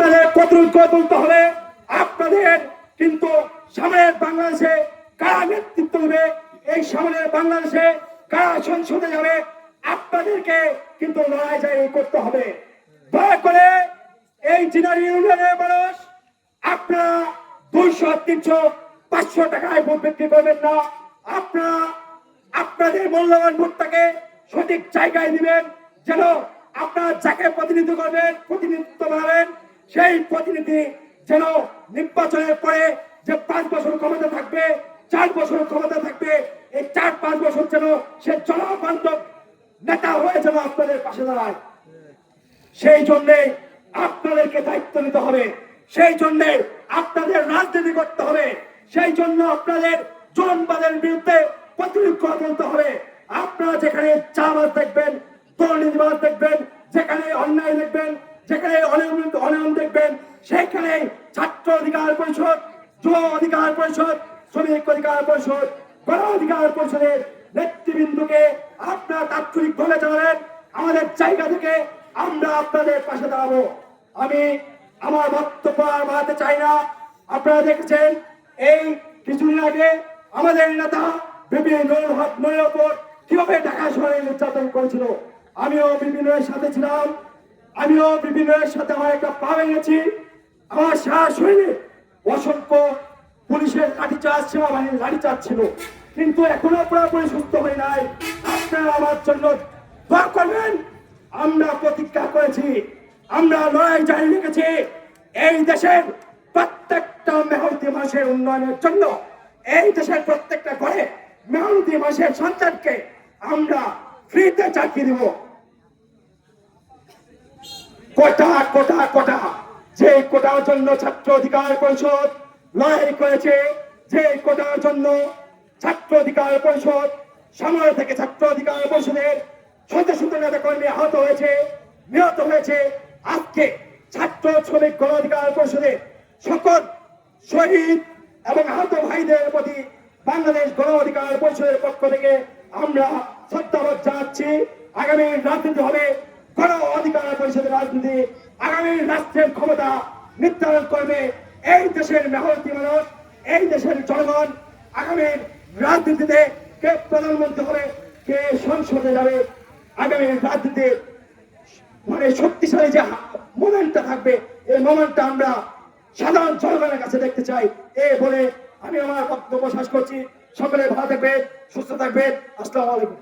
আপনাদের প্রতিরোধ করে তুলতে হবে? আপনাদের কিন্তু সামনের বাংলাদেশে কারা নেতৃত্ব দেবে এই সামনের বাংলাদেশে কারা সংসদে যাবে? আপনাদেরকে কিন্তু লড়াই জারি করতে হবে। দয়া করে এই জিনারি ইউনিয়নের মানুষ, আপনারা দুইশো, তিনশো, পাঁচশো টাকায় ভোট বিক্রি করবেন না। আপনারা আপনাদের মূল্যবান ভোটটাকে সঠিক জায়গায় দিবেন, যেন আপনারা যাকে প্রতিনিধিত্ব করবেন, প্রতিনিধিত্ব বানাবেন সেই প্রতিনিধি যেন নির্বাচনের পরে যে পাঁচ বছর ক্ষমতা থাকবে, চার বছর ক্ষমতা থাকবে, এই চার পাঁচ বছর যেন সে জনবান্ধব নেতা হয়ে যেন আপনাদের পাশে দাঁড়ায়। সেই জন্যে আপনাদেরকে দায়িত্ব নিতে হবে। সেই জন্যে আপনাদের রাজনীতি করতে হবে। সেই জন্য আপনাদের জনবাদের বিরুদ্ধে প্রতিরোধ তুলতে হবে। আপনারা যেখানে চাবাদ দেখবেন দুর্নীতিবাদ দেখবেন, যেখানে অন্যায় দেখবেন যেখানে অনিয়ম অনিয়ম দেখবেন, সেখানে ছাত্র অধিকার পরিষদ, যুব অধিকার পরিষদ, শ্রমিক অধিকার পরিষদ, গণ অধিকার পরিষদের নেতৃবৃন্দকে আপনারা তাৎক্ষণিকভাবে জানাবেন, আমাদের জায়গা থেকে আমরা আপনাদের পাশে দাঁড়াবো। আমি আমার বক্তব্য আর বাড়াতে চাই না। আপনারা দেখেছেন, এই কিছুদিন আগে আমাদের নেতা ওপর কীভাবে ঢাকা শহরে নির্যাতন করেছিল, আমিও বিপিনের সাথে ছিলাম। আমিও বিপিনের সাথে আমার একটা পা ভেঙেছি। আমার সাহস হয়নি। অসংখ্য পুলিশের লাঠিচার্জ সেনাবাহিনীর লাঠিচার্জ ছিল। কিন্তু এখনও পুরোপুরি সুস্থ হয়ে নাই। আপনারা আমার জন্য দোয়া করবেন। আমরা প্রতিজ্ঞা করেছি। আমরা লড়াই জারি রেখেছি। এই দেশের প্রত্যেকটা মেহনতি মাসের উন্নয়নের জন্য, এই দেশের প্রত্যেকটা ঘরে মেহনতি মাসের সন্তানকে আমরা ফ্রিতে চাকরি দিব। কোটা কোটা কোটা। যে কোটার জন্য ছাত্র অধিকার পরিষদ লড়াই করেছে, যে কোটার জন্য ছাত্র অধিকার পরিষদ সময় থেকে ছাত্র অধিকার পরিষদের শত শত নেতা কর্মী আহত হয়েছে, নিহত হয়েছে। আজকে ছাত্র শ্রমিক গণ অধিকার পরিষদের সকল শহীদ এবং আহত ভাইদের প্রতি বাংলাদেশ গণ অধিকার পরিষদের পক্ষ থেকে আমরা শ্রদ্ধাবোধ জানাচ্ছি। আগামী রাজনীতি হবে গণ অধিকার পরিষদের রাজনীতি আগামী রাষ্ট্রের ক্ষমতা নির্ধারণ করবে এই দেশের মেহনতি মানুষ, এই দেশের জনগণ আগামী রাজনীতিতে কে প্রধানমন্ত্রী হবে, কে সংসদে যাবে, আগামী রাজনীতিতে মানে শক্তিশালী যে মোমেন্টটা থাকবে, এই মোমেন্টটা আমরা সাধারণ জনগণের কাছে দেখতে চাই। এ বলে আমি আমার বক্তব্য শেষ করছি। সকলে ভালো থাকবে সুস্থ থাকবে আসসালামু আলাইকুম।